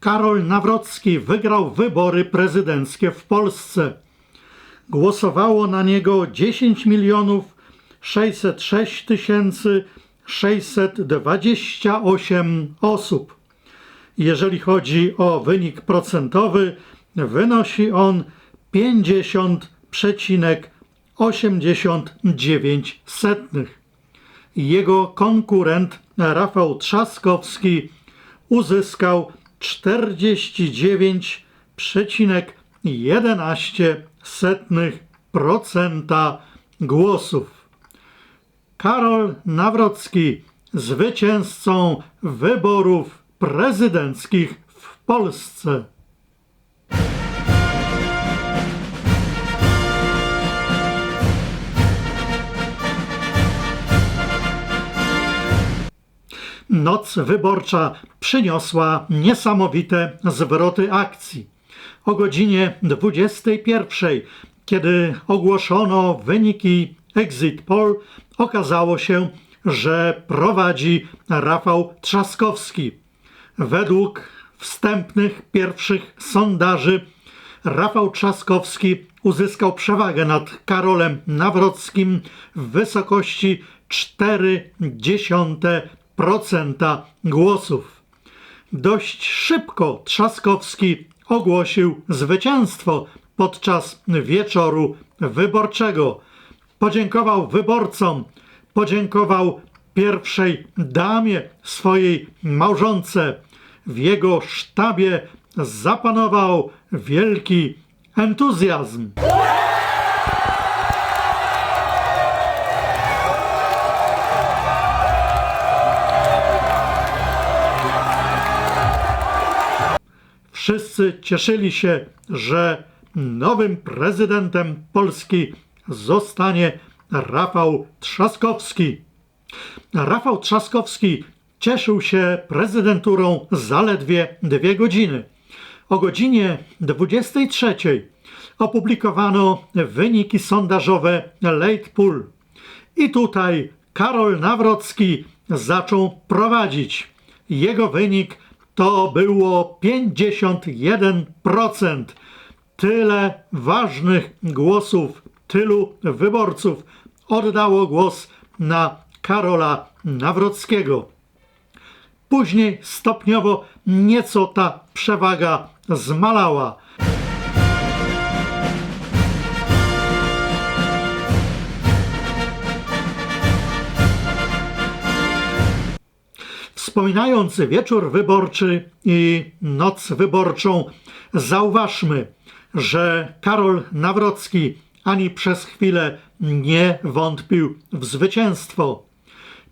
Karol Nawrocki wygrał wybory prezydenckie w Polsce. Głosowało na niego 10 milionów 606 tysięcy 628 osób. Jeżeli chodzi o wynik procentowy, wynosi on 50,89. Jego konkurent Rafał Trzaskowski uzyskał 49,11% głosów. Karol Nawrocki zwycięzcą wyborów prezydenckich w Polsce. Noc wyborcza przyniosła niesamowite zwroty akcji. O godzinie 21, kiedy ogłoszono wyniki Exit Poll, okazało się, że prowadzi Rafał Trzaskowski. Według wstępnych pierwszych sondaży Rafał Trzaskowski uzyskał przewagę nad Karolem Nawrockim w wysokości 0,4% głosów. Dość szybko Trzaskowski ogłosił zwycięstwo podczas wieczoru wyborczego. Podziękował wyborcom, podziękował pierwszej damie swojej małżonce. W jego sztabie zapanował wielki entuzjazm. Wszyscy cieszyli się, że nowym prezydentem Polski zostanie Rafał Trzaskowski. Rafał Trzaskowski cieszył się prezydenturą zaledwie dwie godziny. O godzinie 23 opublikowano wyniki sondażowe Late Pool. I tutaj Karol Nawrocki zaczął prowadzić. Jego wynik to było 51%. Tyle ważnych głosów, tylu wyborców oddało głos na Karola Nawrockiego. Później stopniowo nieco ta przewaga zmalała. Wspominając wieczór wyborczy i noc wyborczą, zauważmy, że Karol Nawrocki ani przez chwilę nie wątpił w zwycięstwo.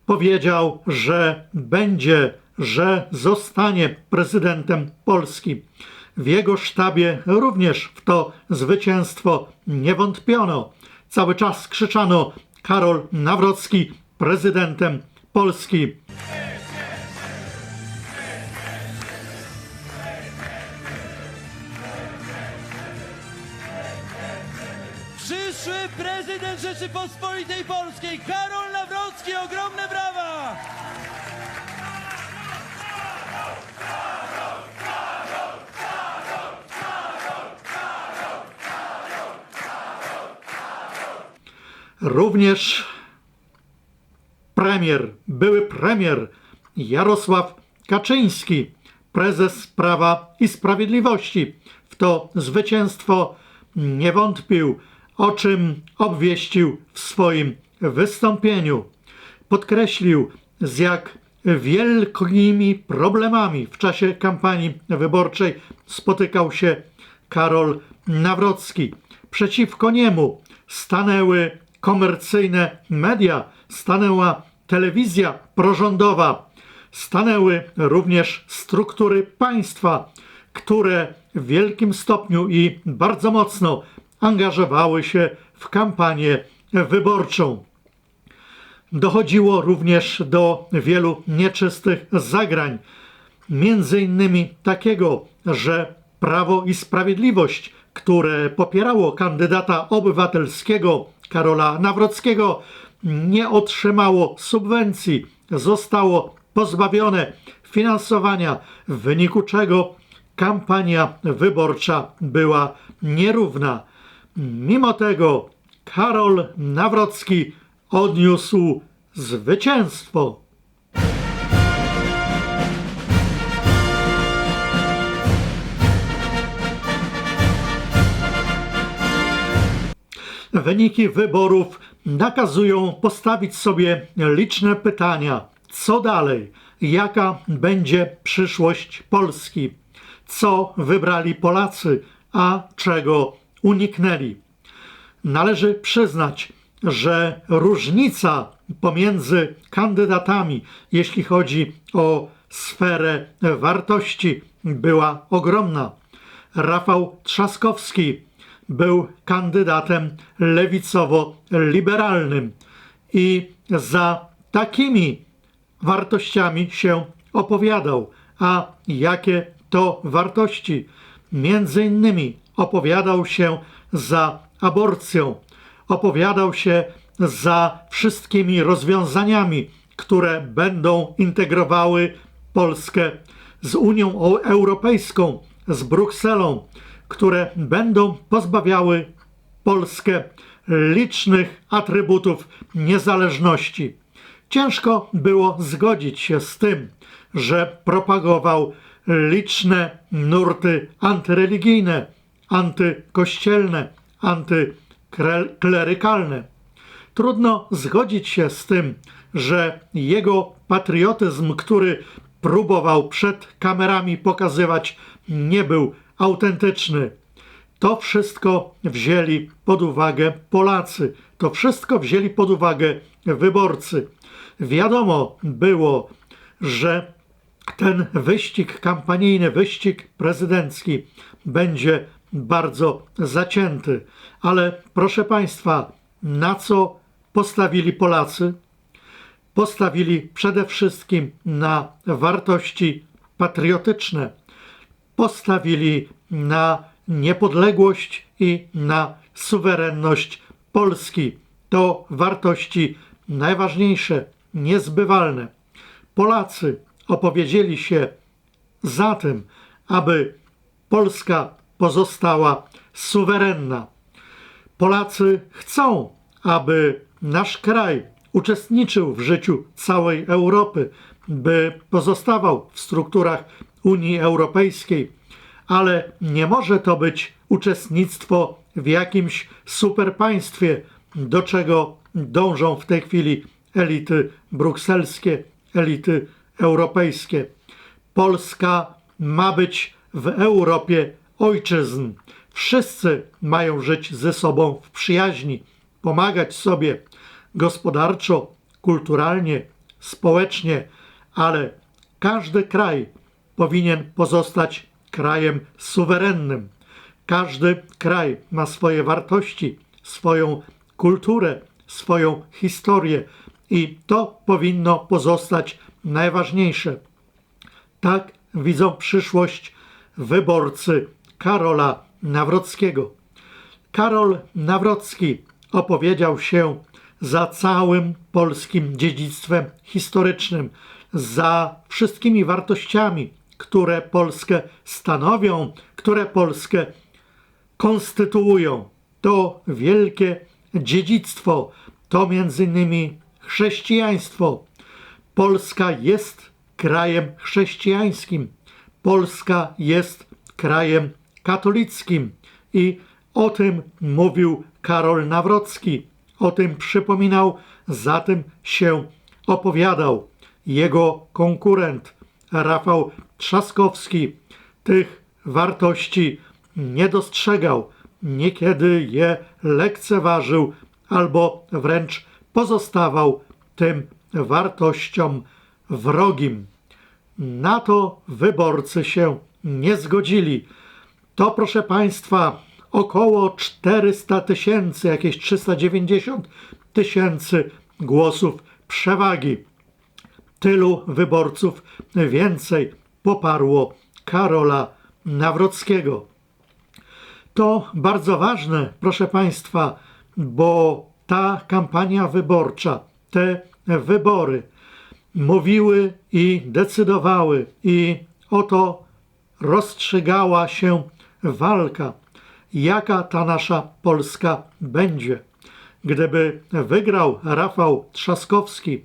Powiedział, że będzie, że zostanie prezydentem Polski. W jego sztabie również w to zwycięstwo nie wątpiono. Cały czas krzyczano Karol Nawrocki prezydentem Polski. Rzeczypospolitej Polskiej, Karol Nawrocki, ogromne brawa! Również premier, były premier Jarosław Kaczyński, prezes Prawa i Sprawiedliwości, w to zwycięstwo nie wątpił, o czym obwieścił w swoim wystąpieniu. Podkreślił, z jak wielkimi problemami w czasie kampanii wyborczej spotykał się Karol Nawrocki. Przeciwko niemu stanęły komercyjne media, stanęła telewizja prorządowa, stanęły również struktury państwa, które w wielkim stopniu i bardzo mocno angażowały się w kampanię wyborczą. Dochodziło również do wielu nieczystych zagrań, między innymi takiego, że Prawo i Sprawiedliwość, które popierało kandydata obywatelskiego Karola Nawrockiego, nie otrzymało subwencji, zostało pozbawione finansowania, w wyniku czego kampania wyborcza była nierówna. Mimo tego Karol Nawrocki odniósł zwycięstwo. Wyniki wyborów nakazują postawić sobie liczne pytania. Co dalej? Jaka będzie przyszłość Polski? Co wybrali Polacy, a czego uniknęli? Należy przyznać, że różnica pomiędzy kandydatami, jeśli chodzi o sferę wartości, była ogromna. Rafał Trzaskowski był kandydatem lewicowo-liberalnym i za takimi wartościami się opowiadał. A jakie to wartości? Między innymi opowiadał się za aborcją, opowiadał się za wszystkimi rozwiązaniami, które będą integrowały Polskę z Unią Europejską, z Brukselą, które będą pozbawiały Polskę licznych atrybutów niezależności. Ciężko było zgodzić się z tym, że propagował liczne nurty antyreligijne, antykościelne, antyklerykalne. Trudno zgodzić się z tym, że jego patriotyzm, który próbował przed kamerami pokazywać, nie był autentyczny. To wszystko wzięli pod uwagę Polacy, to wszystko wzięli pod uwagę wyborcy. Wiadomo było, że ten wyścig kampanijny, wyścig prezydencki będzie bardzo zacięty. Ale proszę Państwa, na co postawili Polacy? Postawili przede wszystkim na wartości patriotyczne postawili na niepodległość i na suwerenność Polski. To wartości najważniejsze, niezbywalne. Polacy opowiedzieli się za tym, aby Polska pozostała suwerenna. Polacy chcą, aby nasz kraj uczestniczył w życiu całej Europy, by pozostawał w strukturach Unii Europejskiej, ale nie może to być uczestnictwo w jakimś superpaństwie, do czego dążą w tej chwili elity brukselskie, elity europejskie. Polska ma być w Europie ojczyzn. Wszyscy mają żyć ze sobą w przyjaźni, pomagać sobie gospodarczo, kulturalnie, społecznie, ale każdy kraj powinien pozostać krajem suwerennym. Każdy kraj ma swoje wartości, swoją kulturę, swoją historię i to powinno pozostać najważniejsze. Tak widzą przyszłość wyborcy Karola Nawrockiego. Karol Nawrocki opowiedział się za całym polskim dziedzictwem historycznym, za wszystkimi wartościami, które Polskę stanowią, które Polskę konstytuują. To wielkie dziedzictwo, to między innymi chrześcijaństwo. Polska jest krajem chrześcijańskim. Polska jest krajem katolickim i o tym mówił Karol Nawrocki. O tym przypominał, za tym się opowiadał. Jego konkurent Rafał Trzaskowski tych wartości nie dostrzegał, niekiedy je lekceważył albo wręcz pozostawał tym wartościom wrogim. Na to wyborcy się nie zgodzili. To, proszę Państwa, około 400 tysięcy, jakieś 390 tysięcy głosów przewagi. Tylu wyborców więcej poparło Karola Nawrockiego. To bardzo ważne, proszę Państwa, bo ta kampania wyborcza, te wybory mówiły i decydowały i o to rozstrzygała się walka, jaka ta nasza Polska będzie. Gdyby wygrał Rafał Trzaskowski,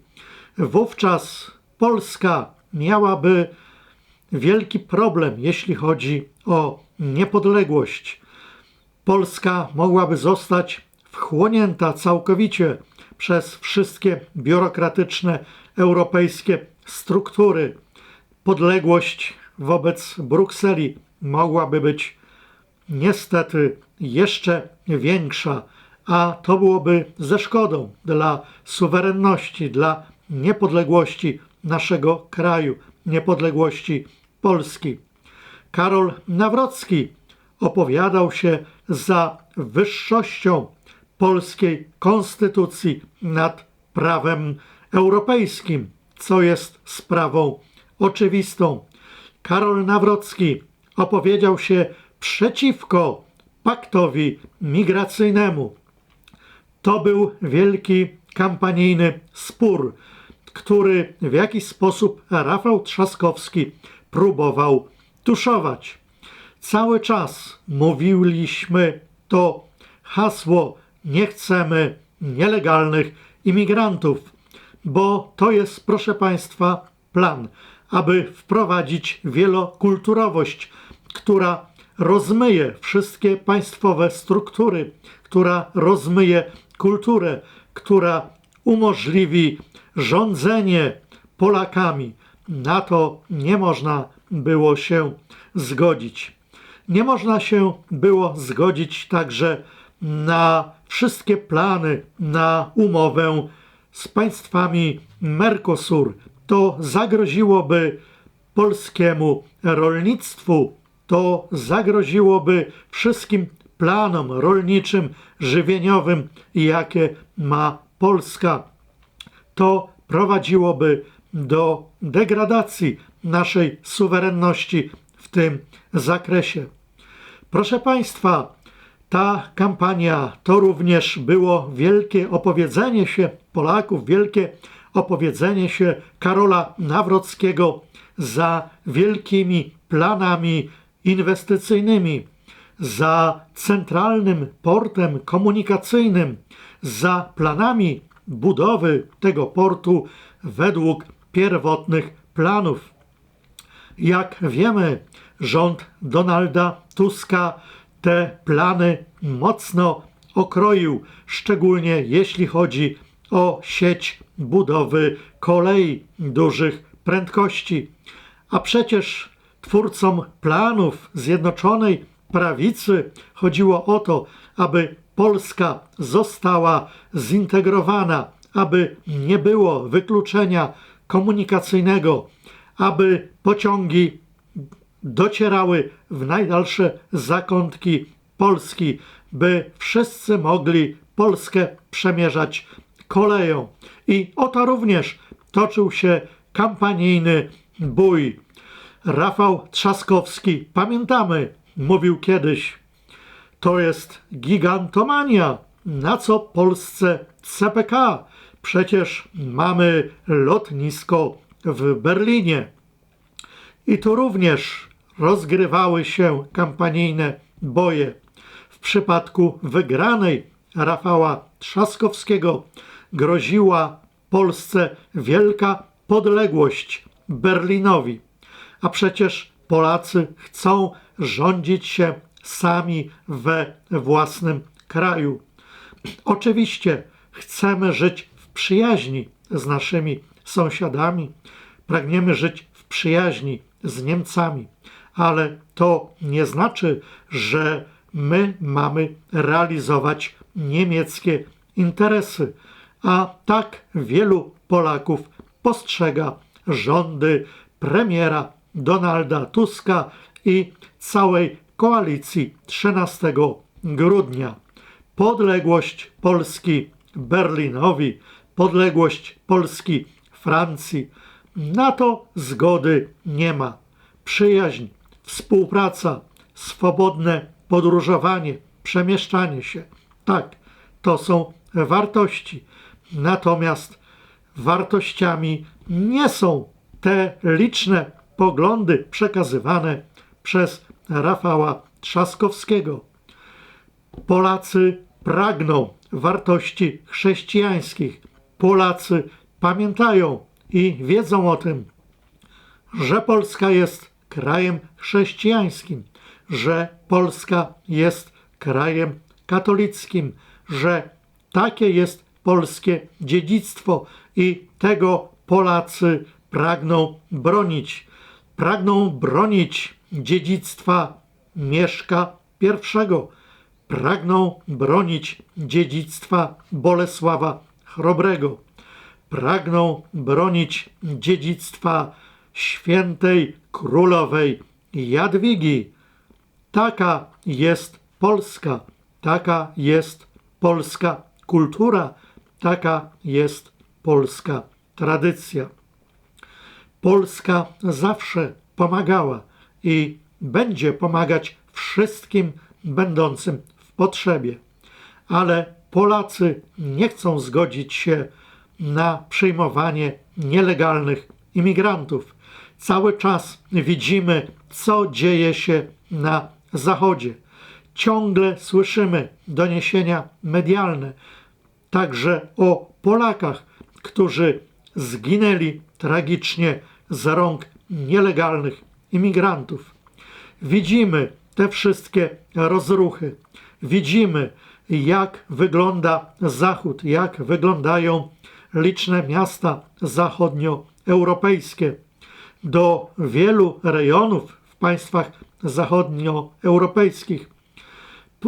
wówczas Polska miałaby wielki problem, jeśli chodzi o niepodległość. Polska mogłaby zostać wchłonięta całkowicie przez wszystkie biurokratyczne europejskie struktury. Podległość wobec Brukseli mogłaby być niestety jeszcze większa, a to byłoby ze szkodą dla suwerenności, dla niepodległości naszego kraju, niepodległości Polski. Karol Nawrocki opowiadał się za wyższością polskiej konstytucji nad prawem europejskim, co jest sprawą oczywistą. Karol Nawrocki opowiedział się przeciwko paktowi migracyjnemu. To był wielki kampanijny spór, który w jakiś sposób Rafał Trzaskowski próbował tuszować. Cały czas mówiliśmy to hasło: nie chcemy nielegalnych imigrantów, bo to jest, proszę Państwa, plan, aby wprowadzić wielokulturowość, która rozmyje wszystkie państwowe struktury, która rozmyje kulturę, która umożliwi rządzenie Polakami. Na to nie można było się zgodzić. Nie można się było zgodzić także na wszystkie plany na umowę z państwami Mercosur. To zagroziłoby polskiemu rolnictwu, to zagroziłoby wszystkim planom rolniczym, żywieniowym, jakie ma Polska. To prowadziłoby do degradacji naszej suwerenności w tym zakresie. Proszę Państwa, ta kampania to również było wielkie opowiedzenie się Polaków, wielkie opowiedzenie się Karola Nawrockiego za wielkimi planami inwestycyjnymi, za centralnym portem komunikacyjnym, za planami budowy tego portu według pierwotnych planów. Jak wiemy, rząd Donalda Tuska te plany mocno okroił, szczególnie jeśli chodzi o sieć budowy kolei dużych prędkości. A przecież twórcom planów Zjednoczonej Prawicy chodziło o to, aby Polska została zintegrowana, aby nie było wykluczenia komunikacyjnego, aby pociągi docierały w najdalsze zakątki Polski, by wszyscy mogli Polskę przemierzać koleją. I oto również toczył się kampanijny bój. Rafał Trzaskowski, pamiętamy, mówił kiedyś, to jest gigantomania. Na co Polsce CPK? Przecież mamy lotnisko w Berlinie. I tu również rozgrywały się kampanijne boje. W przypadku wygranej Rafała Trzaskowskiego groziła Polsce wielka podległość Berlinowi. A przecież Polacy chcą rządzić się sami we własnym kraju. Oczywiście chcemy żyć w przyjaźni z naszymi sąsiadami, pragniemy żyć w przyjaźni z Niemcami, ale to nie znaczy, że my mamy realizować niemieckie interesy, a tak wielu Polaków postrzega rządy premiera Donalda Tuska i całej koalicji 13 grudnia. Podległość Polski Berlinowi, podległość Polski Francji. Na to zgody nie ma. Przyjaźń, współpraca, swobodne podróżowanie, przemieszczanie się. Tak, to są wartości. Natomiast wartościami nie są te liczne poglądy przekazywane przez Rafała Trzaskowskiego. Polacy pragną wartości chrześcijańskich. Polacy pamiętają i wiedzą o tym, że Polska jest krajem chrześcijańskim, że Polska jest krajem katolickim, że takie jest polskie dziedzictwo i tego Polacy pragną bronić. Pragną bronić dziedzictwa Mieszka I, pragną bronić dziedzictwa Bolesława Chrobrego, pragną bronić dziedzictwa świętej królowej Jadwigi. Taka jest Polska, taka jest polska kultura, taka jest polska tradycja. Polska zawsze pomagała i będzie pomagać wszystkim będącym w potrzebie. Ale Polacy nie chcą zgodzić się na przyjmowanie nielegalnych imigrantów. Cały czas widzimy, co dzieje się na Zachodzie. Ciągle słyszymy doniesienia medialne, także o Polakach, którzy zginęli tragicznie z rąk nielegalnych imigrantów. Widzimy te wszystkie rozruchy. Widzimy, jak wygląda Zachód, jak wyglądają liczne miasta zachodnioeuropejskie. Do wielu rejonów w państwach zachodnioeuropejskich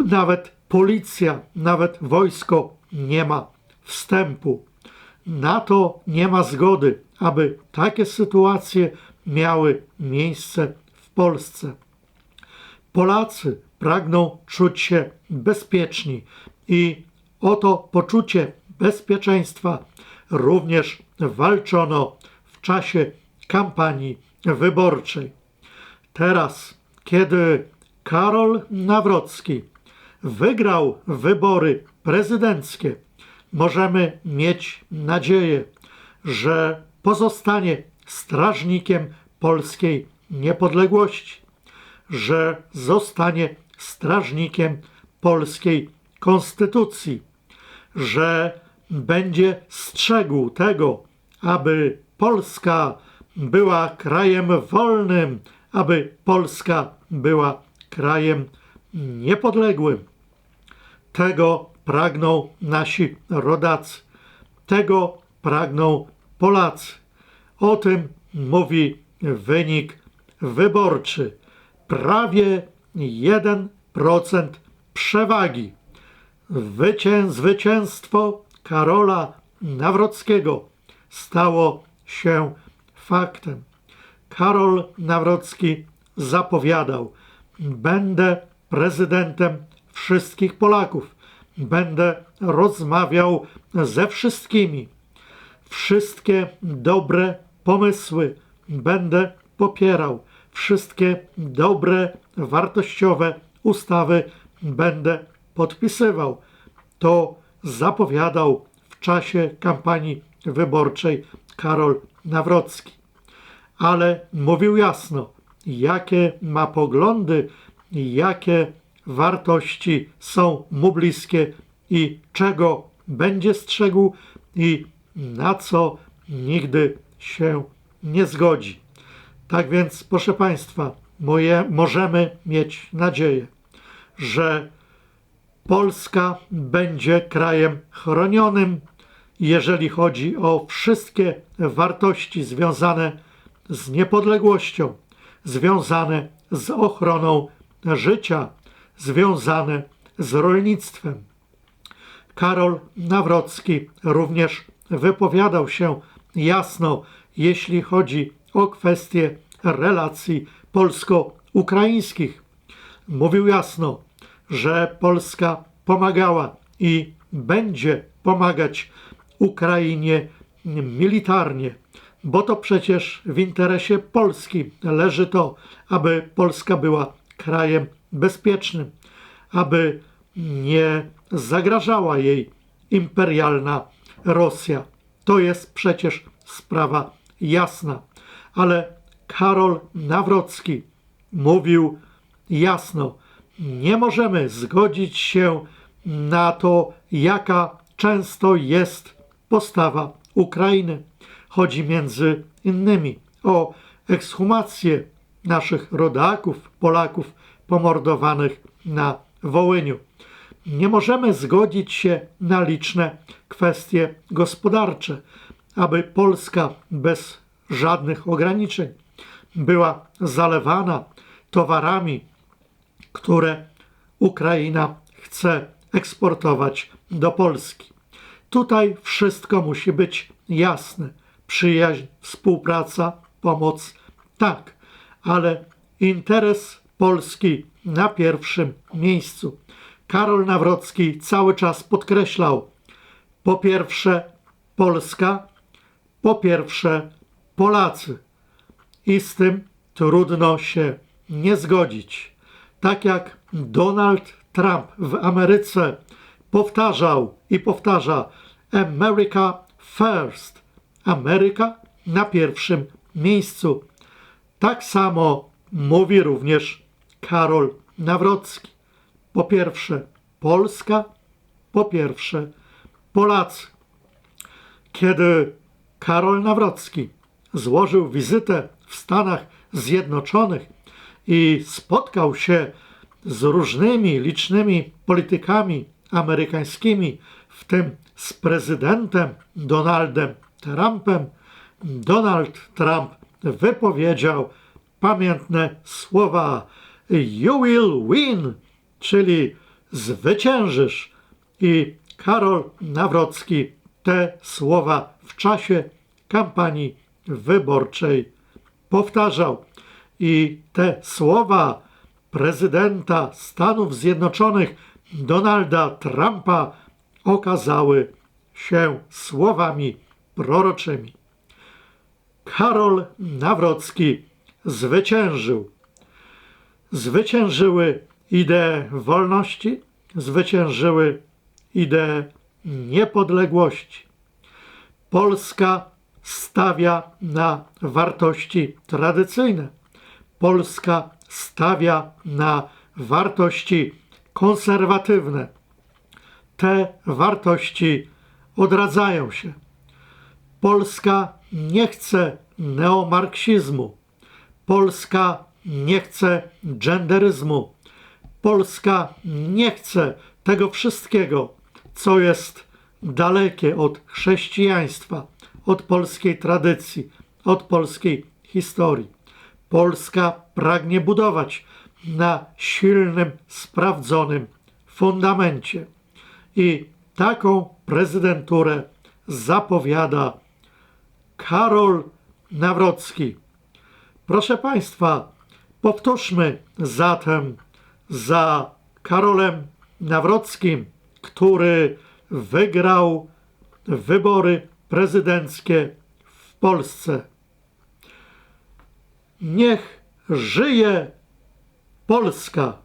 nawet policja, nawet wojsko nie ma wstępu. Na to nie ma zgody, aby takie sytuacje miały miejsce w Polsce. Polacy pragną czuć się bezpieczni i o to poczucie bezpieczeństwa również walczono w czasie kampanii wyborczej. Teraz, kiedy Karol Nawrocki wygrał wybory prezydenckie, możemy mieć nadzieję, że pozostanie strażnikiem polskiej niepodległości, że zostanie strażnikiem polskiej konstytucji, że będzie strzegł tego, aby Polska była krajem wolnym, aby Polska była krajem niepodległym. Tego pragną nasi rodacy, tego pragną Polacy. O tym mówi wynik wyborczy. Prawie 1% przewagi. Wycię, zwycięstwo Karola Nawrockiego stało się faktem. Karol Nawrocki zapowiadał: Będę prezydentem wszystkich Polaków. Będę rozmawiał ze wszystkimi. Wszystkie dobre pomysły będę popierał. Wszystkie dobre, wartościowe ustawy będę podpisywał. To zapowiadał w czasie kampanii wyborczej Karol Nawrocki. Ale mówił jasno, jakie ma poglądy, jakie wartości są mu bliskie i czego będzie strzegł i na co nigdy się nie zgodzi. Tak więc, proszę Państwa, moje, możemy mieć nadzieję, że Polska będzie krajem chronionym, jeżeli chodzi o wszystkie wartości związane z niepodległością, związane z ochroną życia, związane z rolnictwem. Karol Nawrocki również wypowiadał się jasno, jeśli chodzi o kwestie relacji polsko-ukraińskich. Mówił jasno, że Polska pomagała i będzie pomagać Ukrainie militarnie, bo to przecież w interesie Polski leży to, aby Polska była krajem bezpiecznym, aby nie zagrażała jej imperialna Rosja. To jest przecież sprawa jasna. Ale Karol Nawrocki mówił jasno: Nie możemy zgodzić się na to, jaka często jest postawa Ukrainy. Chodzi między innymi o ekshumację naszych rodaków, Polaków pomordowanych na Wołyniu. Nie możemy zgodzić się na liczne kwestie gospodarcze, aby Polska bez żadnych ograniczeń była zalewana towarami, które Ukraina chce eksportować do Polski. Tutaj wszystko musi być jasne. Przyjaźń, współpraca, pomoc tak, ale interes Polski na pierwszym miejscu. Karol Nawrocki cały czas podkreślał: po pierwsze Polska, po pierwsze Polacy. I z tym trudno się nie zgodzić. Tak jak Donald Trump w Ameryce powtarzał i powtarza America first. Ameryka na pierwszym miejscu. Tak samo mówi również Karol Nawrocki. Po pierwsze Polska, po pierwsze Polacy. Kiedy Karol Nawrocki złożył wizytę w Stanach Zjednoczonych i spotkał się z różnymi licznymi politykami amerykańskimi, w tym z prezydentem Donaldem Trumpem, Donald Trump wypowiedział pamiętne słowa You will win, czyli zwyciężysz. I Karol Nawrocki te słowa w czasie kampanii wyborczej powtarzał. I te słowa prezydenta Stanów Zjednoczonych Donalda Trumpa okazały się słowami proroczymi. Karol Nawrocki zwyciężył. Zwyciężyły idee wolności, zwyciężyły idee niepodległości. Polska stawia na wartości tradycyjne. Polska stawia na wartości konserwatywne. Te wartości odradzają się. Polska nie chce neomarksizmu. Polska nie chce genderyzmu. Polska nie chce tego wszystkiego, co jest dalekie od chrześcijaństwa, od polskiej tradycji, od polskiej historii. Polska pragnie budować na silnym, sprawdzonym fundamencie. I taką prezydenturę zapowiada Karol Nawrocki. Proszę Państwa, powtórzmy zatem za Karolem Nawrockim, który wygrał wybory prezydenckie w Polsce. Niech żyje Polska!